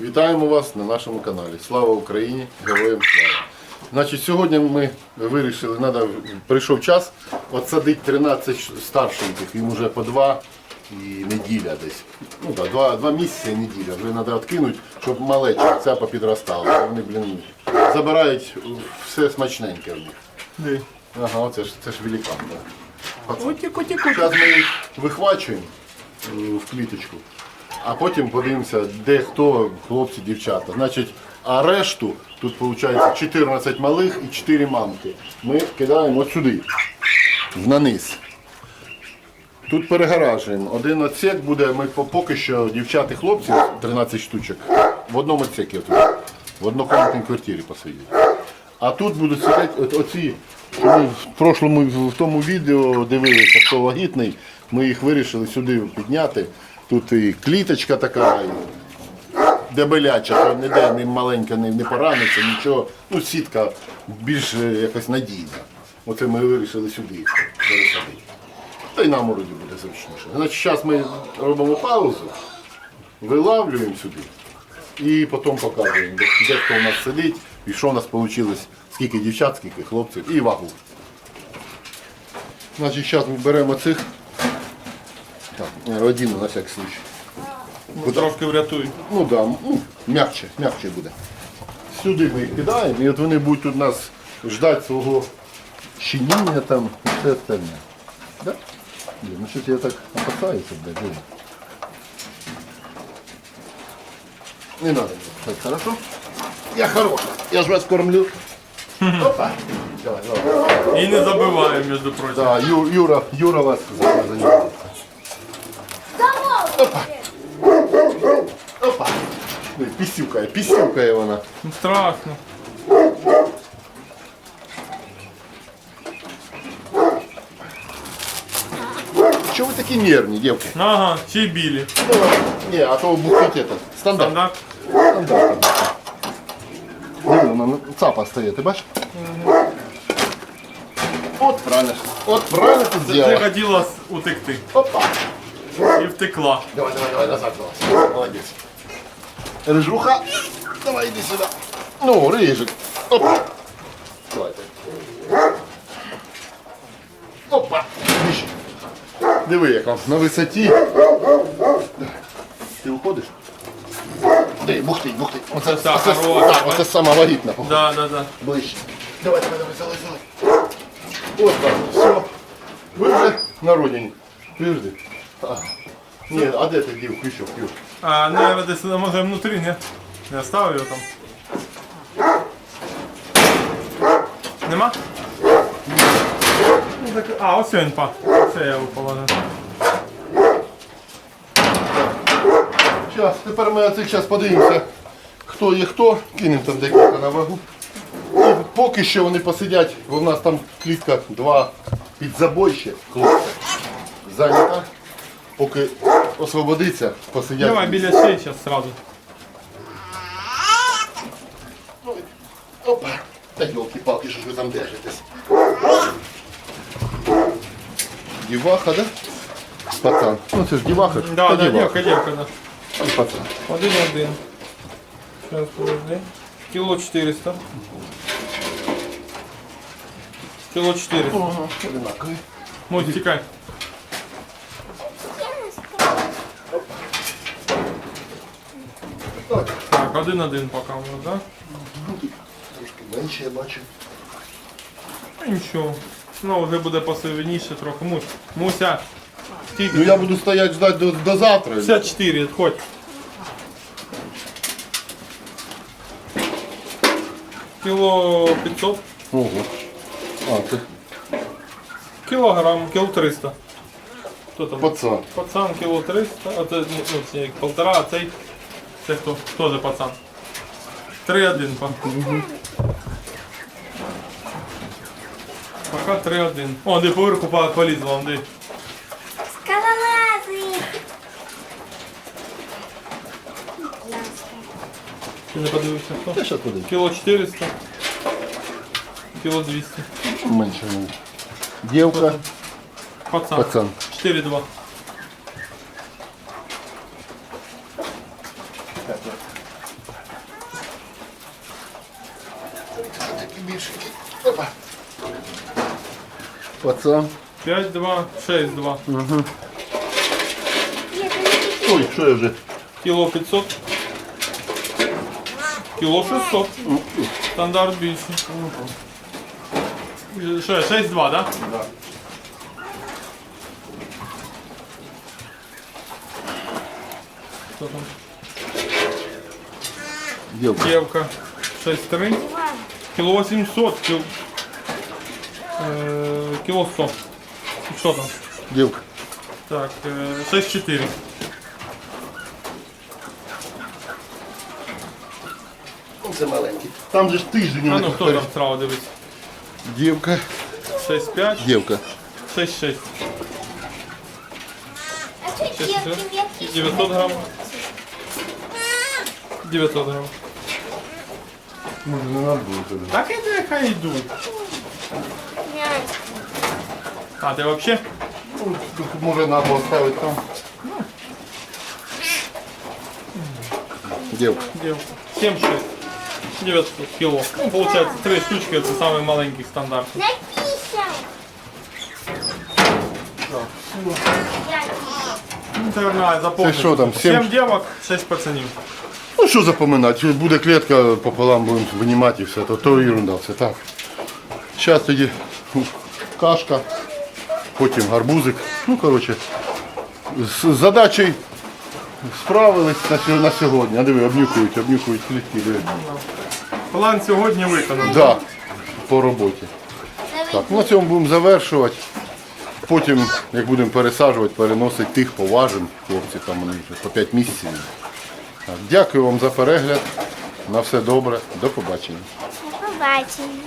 Вітаємо вас на нашому каналі. Слава Україні! Героям слава! Значить, сьогодні ми вирішили, надо, прийшов час отсадити 13 старшеньких, їм вже по два і неділя десь. Ну так, два, два місяці і неділя. Вже треба відкинути, щоб малеча ця попідростала. Вони, блін, забирають все смачненьке в них. Ага, оце ж це ж великан. Зараз ми їх вихвачуємо е, в кліточку, а потім подивимося, де хто, хлопці, дівчата. Значить, а решту, тут виходить 14 малих і 4 мамки. Ми кидаємо от сюди, на низ. Тут перегоражуємо. Один отсек буде, ми поки що дівчат і хлопців, 13 штучок, в одному отсекі, тут, в однокомнатній квартирі посидять. А тут будуть сидіти от, оці, що ми в прошлому в тому відео дивилися, хто вагітний, ми їх вирішили сюди підняти. Тут і кліточка така, і дебеляча, то ніде не маленька, не, не пораниться, нічого. Ну, сітка більш е, якось надійна. Оце ми вирішили сюди пересадити. Та й нам вроді буде зручніше. Значить, зараз ми робимо паузу, вилавлюємо сюди і потім показуємо, де, де хто у нас сидить і що у нас вийшло, скільки дівчат, скільки хлопців і вагу. Значить, зараз ми беремо цих. Так, один на всякий случай. Трошки врятуй. Ну да, ну, м'якче, м'якче буде. Сюди ми їх кидаємо, і от вони будуть тут нас ждати свого щеніння там і все остальне. Да? Блін, ну щось я так опасаюся, блядь, диви. Не надо. Так, хорошо? Я хороший. Я ж вас кормлю. Опа. Давай, давай. І не забиваємо, між прочим. Да, Ю, Юра, Юра вас. Опа. Опа. Ой, Пісюкає, пісюкає вона. Ну, Страшно. Чого ви такі нервні, дівки? Ага, чи білі. Ні, а то бухить этот. Стандарт. Стандарт. Стандарт. Диви, вона цапа стає, ти бачиш? От правильно. От правильно ти Ти зробила. хотіла с- утекти. Опа. І втекла. Давай, давай, давай, назад давай. Рыжуха. Давай, иди сюда. Ну, рыжик. Опа. Давай. Опа. Вище. Диви, як вам на висоті. Ти уходиш? Дай, бухтить, бухтить. Оце, Це оце, хороша, так, оце сама вагітна. походу. Да, да, да. Ближче. Давай, давай, давай, залазь, залазь. Вот так, все. Ви вже на родині. Подожди. А. Ні, а де ти дів ключок, Юр? А, не, десь, може, внутрі, ні? Я ставив його там. Нема? Ну, так, а, ось він, па. Це я його положив. Зараз, тепер ми оцих зараз подивимося, хто є хто, кинемо там декілька на вагу. І поки що вони посидять, бо в нас там клітка два під забой ще. Зайнята. Поки освободиться, посидять. Давай біля шиї зараз сразу. Опа. Та йолки-палки, що ж ви там держитесь. Діваха, да? Пацан. Ну це ж діваха. ж. Да, Та да, діваха. дівка, дівка, да. І пацан. Один-один. Сейчас, подожди. Кило 400. Кило 400. Ага, одинакові. Мой, тікай. Так, Так, один-один поки у нас, да? трошки менше я бачу. Ну, Нічого. Ну, вже буде посивніше трохи. Мусь. Муся. Ну я буду стояти ждати до, до завтра. 54, відходь. Кіло 500. Ого. А, це Кілограм, кіло 300. Хто там? пацан. Пацан кіло 300, а це, ну, це як полтора, а цей, це хто? Хто за пацан? 3-1, па. Пока 3-1. О, де поверху по- полізла, вон, де. Скалолазы! Ти не подивився, хто? Я зараз подивлюсь. Кіло 400, кіло 200. Менше. ну. Дівка, Пацан. пацан. 4-2. Пацан. 5-2, 6-2. Ой, що я вже? Кіло 500. Кіло 600. Стандарт більший. Що, 6-2, да? Да. Що там? Дівка. Девка 6-3. Кіло 800. Кіл... Е, кіло 100. Що там? Дівка. Так, е, 6-4. Це маленький. Там же ж тиждень. А у ну них хто там справа дивись? Дівка. 6-5, Дівка. 6-6. А что девки метки? 900 грам. 900 грам. Може не надо було туди. Так і нехай йдуть. А, ти взагалі? Ну, тут Може надо було ставити там. Дівка. Девка. 7-6. 900 кило. Ну, получается, три штучки, это самый маленький стандарт. Написал. Ну, це нормально. Це що там, сім? 7 девок, 6 пацанів. Ну що запоминати? Буде клітка пополам будемо винімати і все, то, то ерунда, все так. Зараз тоді кашка, потім гарбузик. Ну, коротше, з задачею справились на, сьо- на сьогодні. А диви, обнюхують, обнюхують клітки. Диви. План сьогодні виконаний. Да, по роботі. Так, ну, на цьому будемо завершувати. Потім, як будемо пересаджувати, переносити тих поважимо. Хлопці там вони вже по 5 місяців. Так, дякую вам за перегляд. На все добре. До побачення. побачення.